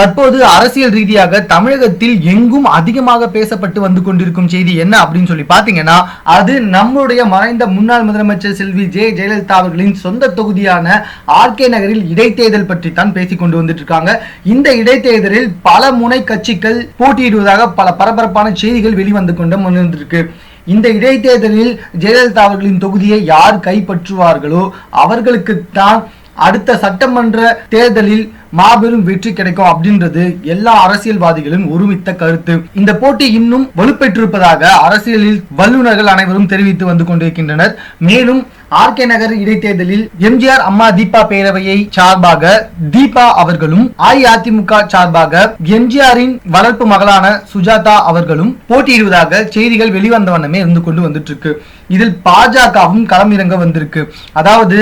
தற்போது அரசியல் ரீதியாக தமிழகத்தில் எங்கும் அதிகமாக பேசப்பட்டு வந்து கொண்டிருக்கும் செய்தி என்ன அப்படின்னு சொல்லி பாத்தீங்கன்னா அது நம்முடைய மறைந்த முன்னாள் முதலமைச்சர் செல்வி ஜெ ஜெயலலிதா அவர்களின் சொந்த தொகுதியான ஆர்கே நகரில் இடைத்தேர்தல் பற்றி தான் பேசிக் கொண்டு வந்துட்டு இருக்காங்க இந்த இடைத்தேர்தலில் பல முனை கட்சிகள் போட்டியிடுவதாக பல பரபரப்பான செய்திகள் வெளிவந்து கொண்டு வந்திருக்கு இந்த இடைத்தேர்தலில் ஜெயலலிதா அவர்களின் தொகுதியை யார் கைப்பற்றுவார்களோ அவர்களுக்கு தான் அடுத்த சட்டமன்ற தேர்தலில் மாபெரும் வெற்றி கிடைக்கும் அப்படின்றது எல்லா அரசியல்வாதிகளும் ஒருமித்த கருத்து. இந்த போட்டி இன்னும் வலுப்பெற்றிருப்பதாக அரசியலில் வல்லுநர்கள் அனைவரும் தெரிவித்து வந்து கொண்டிருக்கின்றனர். மேலும் ஆர்கே நகர் இடைத்தேர்தலில் எம்ஜிஆர் அம்மா தீபா பேரவையை சார்பாக தீபா அவர்களும் அஇஅதிமுக சார்பாக எம்ஜிஆரின் வளர்ப்பு மகளான சுஜாதா அவர்களும் போட்டியிடுவதாக செய்திகள் வெளிவந்த வண்ணமே இருந்து கொண்டு வந்துட்டு இருக்கு. இதில் பாஜகவும் களம் இறங்க வந்திருக்கு. அதாவது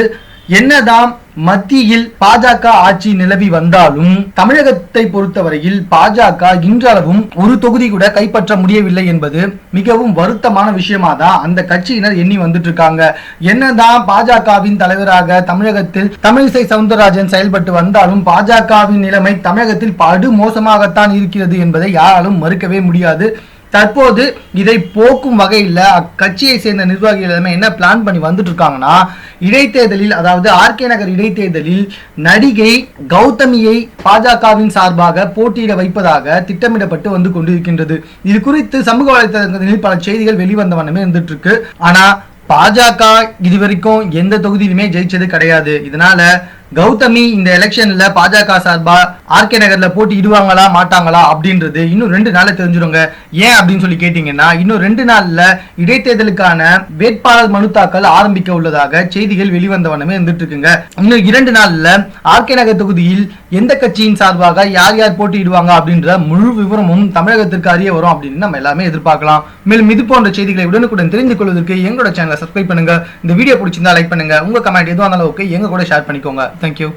என்னதான் மத்தியில் பாஜக ஆட்சி நிலவி வந்தாலும் தமிழகத்தை பொறுத்தவரையில் பாஜக இன்றளவும் ஒரு தொகுதி கூட கைப்பற்ற முடியவில்லை என்பது மிகவும் வருத்தமான விஷயமா தான் அந்த கட்சியினர் எண்ணி வந்துட்டு இருக்காங்க என்னதான் பாஜகவின் தலைவராக தமிழகத்தில் தமிழிசை சவுந்தரராஜன் செயல்பட்டு வந்தாலும் பாஜகவின் நிலைமை தமிழகத்தில் படு மோசமாகத்தான் இருக்கிறது என்பதை யாராலும் மறுக்கவே முடியாது. தற்போது இதை போக்கும் வகையில் அக்கட்சியை சேர்ந்த நிர்வாகிகள் எல்லாமே என்ன பிளான் பண்ணி வந்துட்டு இருக்காங்கன்னா இடைத்தேர்தலில் அதாவது ஆர்கே நகர் இடைத்தேர்தலில் நடிகை கௌதமியை பாஜகவின் சார்பாக போட்டியிட வைப்பதாக திட்டமிடப்பட்டு வந்து கொண்டிருக்கின்றது. இது குறித்து சமூக வலைதளங்களில் பல செய்திகள் வெளிவந்த வண்ணமே இருந்துட்டு இருக்கு ஆனா பாஜக இதுவரைக்கும் எந்த தொகுதியிலுமே ஜெயிச்சது கிடையாது. இதனால கௌதமி இந்த எலெக்ஷன்ல பாஜக சார்பா ஆர்கே நகர்ல போட்டி இடுவாங்களா மாட்டாங்களா அப்படின்றது இன்னும் ரெண்டு நாள்ல தெரிஞ்சிருங்க ஏன் அப்படின்னு சொல்லி கேட்டீங்கன்னா இன்னும் ரெண்டு நாள்ல இடைத்தேர்தலுக்கான வேட்பாளர் மனு தாக்கல் ஆரம்பிக்க உள்ளதாக செய்திகள் வெளிவந்த வண்ணமே இருந்துட்டு இருக்குங்க. இன்னும் இரண்டு நாள்ல ஆர்கே நகர் தொகுதியில் எந்த கட்சியின் சார்பாக யார் யார் போட்டியிடுவாங்க அப்படின்ற முழு விவரமும் தமிழகத்திற்கு அறிய வரும் அப்படின்னு நம்ம எல்லாமே எதிர்பார்க்கலாம். மேலும் இது போன்ற செய்திகளை உடனுக்குடன் தெரிந்து கொள்வதற்கு எங்களோட சேனலை சப்ஸ்கிரைப் பண்ணுங்க. இந்த வீடியோ பிடிச்சிருந்தா லைக் பண்ணுங்க. உங்க கமெண்ட் எதுவாக இருந்தாலும் ஓகே எங்க கூட ஷேர் பண்ணிக்கோங்க. Thank you.